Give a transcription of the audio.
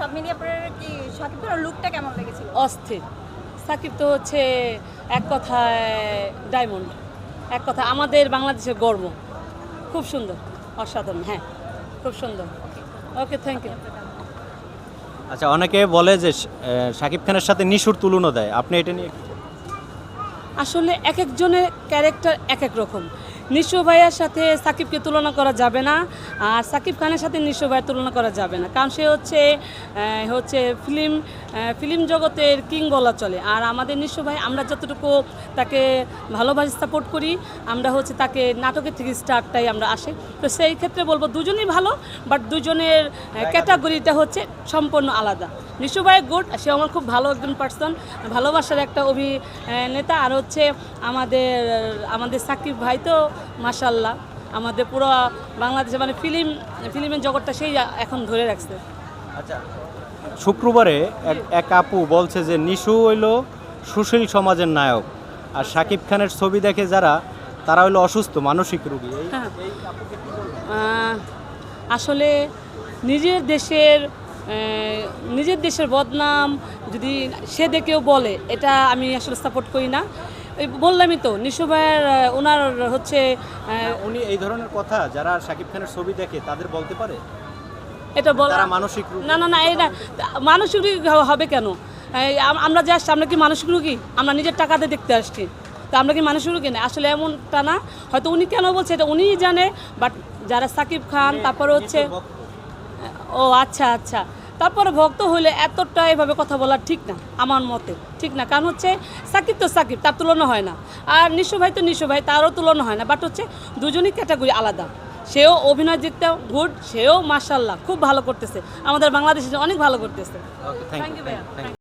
সব মিলিয়ে আপনার কি শাকিব খানের লুকটা কেমন লেগেছিল? অস্থির। সাকিব তো হচ্ছে এক কথায় ডায়মন্ড এক কথা আমাদের বাংলাদেশের গর্ব। খুব সুন্দর। অসাধারণ। হ্যাঁ খুব সুন্দর। ওকে থ্যাংক ইউ আচ্ছা অনেকে বলে যে শাকিব খানের সাথে নিশুর তুলনা দেয়। আপনি এটা নিয়ে আসলে এক একজনের ক্যারেক্টার এক এক রকম। নিশো ভাইয়ার সাথে সাকিবকে তুলনা করা যাবে না আর সাকিব খানের সাথে নিশো ভাইয়ের তুলনা করা যাবে না কারণ সে হচ্ছে হচ্ছে ফিল্ম ফিল্ম জগতের কিং বলা চলে আর আমাদের নিশো ভাই আমরা যতটুকু তাকে ভালোবাসি সাপোর্ট করি আমরা হচ্ছে তাকে নাটকের থেকে স্টার্টটাই আমরা আসে। তো সেই ক্ষেত্রে বলব দুজনেই ভালো বাট দুজনের ক্যাটাগরিটা হচ্ছে সম্পূর্ণ আলাদা। নিশু ভাই গুড সে আমার খুব ভালো একজন পার্সন ভালোবাসার একটা অভিনেতা আর হচ্ছে আমাদের আমাদের সাকিব ভাই তো মাসাল্লাহ আমাদের পুরো বাংলাদেশে মানে ফিল্ম ফিল্মের জগৎটা সেই এখন ধরে রাখছে। আচ্ছা শুক্রবারে এক আপু বলছে যে নিশু হইল সুশীল সমাজের নায়ক। আর শাকিব খানের ছবি দেখে যারা তারা হইল অসুস্থ মানসিক রোগী। হ্যাঁ। আসলে নিজের দেশের নিজের দেশের বদনাম যদি সে দেখেও বলে এটা আমি আসলে সাপোর্ট করি না। বললামই তো নিশু ভাইয়ের ওনার হচ্ছে উনি এই ধরনের কথা যারা শাকিব খানের ছবি দেখে তাদের বলতে পারে? এটা বলা মানসিক না না না এই না মানসিক রোগী হবে কেন? আমরা যে আসছি আমরা কি মানসিক রোগী? আমরা নিজের টাকাতে দেখতে আসছি। তো আমরা কি মানসিক রোগী? না আসলে এমনটা না। হয়তো উনি কেন বলছে এটা উনিই জানে বাট যারা সাকিব খান তারপর হচ্ছে। ও আচ্ছা আচ্ছা। তারপরে ভক্ত হলে এতটা এভাবে কথা বলা ঠিক না আমার মতে। ঠিক না কারণ হচ্ছে সাকিব তো সাকিব তার তুলনা হয় না। আর নিশু ভাই তো নিশু ভাই তারও তুলনা হয় না। বাট হচ্ছে দুজনই ক্যাটাগরি আলাদা। সেও অভিনয় জিততে গুড সেও মার্শাল্লাহ খুব ভালো করতেছে। আমাদের বাংলাদেশে অনেক ভালো করতেছে। থ্যাংক ইউ ভাইয়া।